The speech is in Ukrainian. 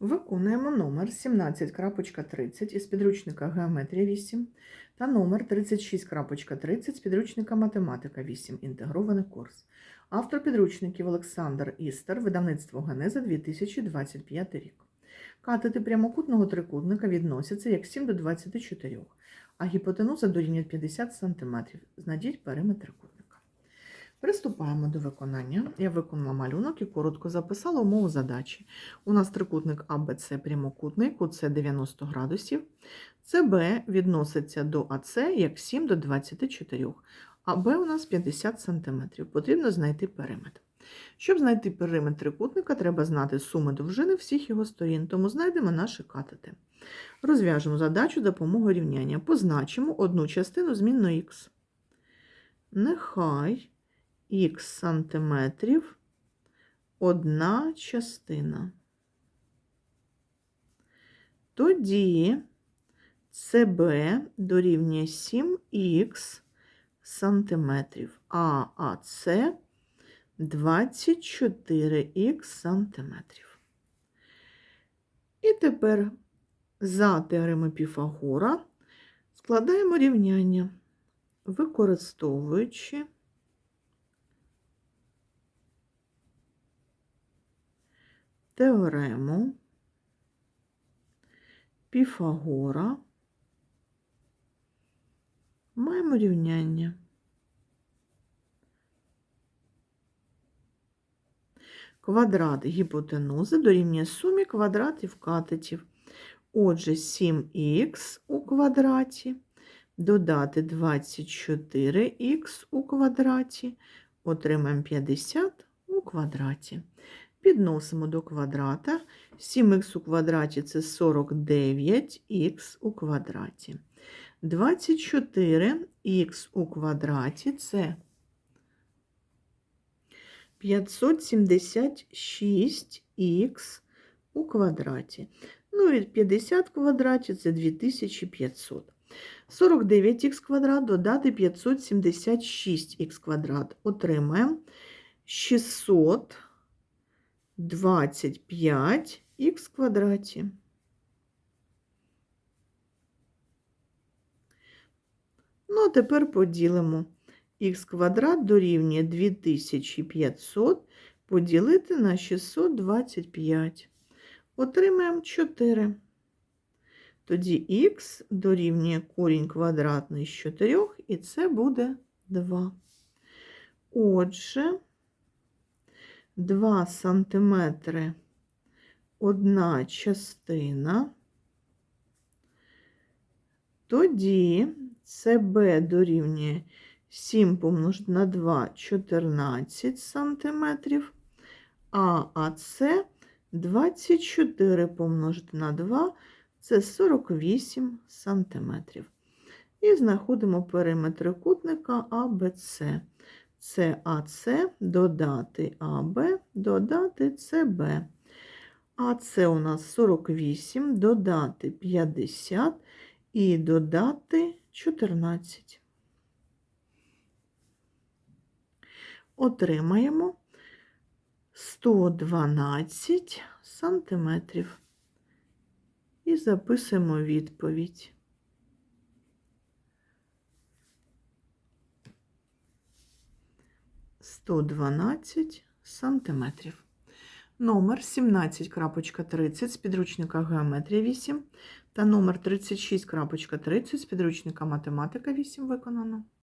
Виконуємо номер 17.30 із підручника Геометрія 8 та номер 36.30 з підручника Математика 8. Інтегрований курс. Автор підручників Олександр Істер, видавництво Генеза 2025 рік. Катети прямокутного трикутника відносяться як 7 до 24, а гіпотенуза дорівнює 50 см. Знайдіть периметр трикутника. Приступаємо до виконання. Я виконала малюнок і коротко записала умову задачі. У нас трикутник АБЦ прямокутний, кут С 90 градусів. СБ відноситься до АЦ як 7 до 24, а Б у нас 50 см. Потрібно знайти периметр. Щоб знайти периметр трикутника, треба знати суми довжини всіх його сторін, тому знайдемо наші катети. Розв'яжемо задачу за допомогою рівняння. Позначимо одну частину змінно х. Нехай х сантиметрів одна частина. Тоді СБ дорівнює 7х сантиметрів, а АС 24х сантиметрів. І тепер за теоремою Піфагора складаємо рівняння, використовуючи теорему Піфагора маємо рівняння. Квадрат гіпотенузи дорівнює сумі квадратів катетів. Отже, 7х у квадраті додати 24х у квадраті, отримаємо 50 у квадраті. Підносимо до квадрата. 7х у квадраті це 49х у квадраті. 24х у квадраті це 576х у квадраті. Ну і 50 в квадраті це 2500. 49х квадрат додати 576х квадрат. Отримаємо 625х квадраті. Ну, а тепер поділимо х квадрат дорівнює 2500 поділити на 625. Отримаємо 4. Тоді х дорівнює корінь квадратний з 4, і це буде 2. Отже, 2 сантиметри одна частина. Тоді СБ дорівнює 7 помножити на 2 14 сантиметрів, а АС 24 помножити на 2 це 48 сантиметрів. І знаходимо периметр трикутника АБЦ. Це АС додати АБ, додати СБ. АС у нас 48, додати 50 і додати 14. Отримаємо 112 сантиметрів. І записуємо відповідь. Сто дванадцять сантиметрів. Номер 17.30 з підручника Геометрія 8 та номер 36.30 з підручника Математика 8 виконано.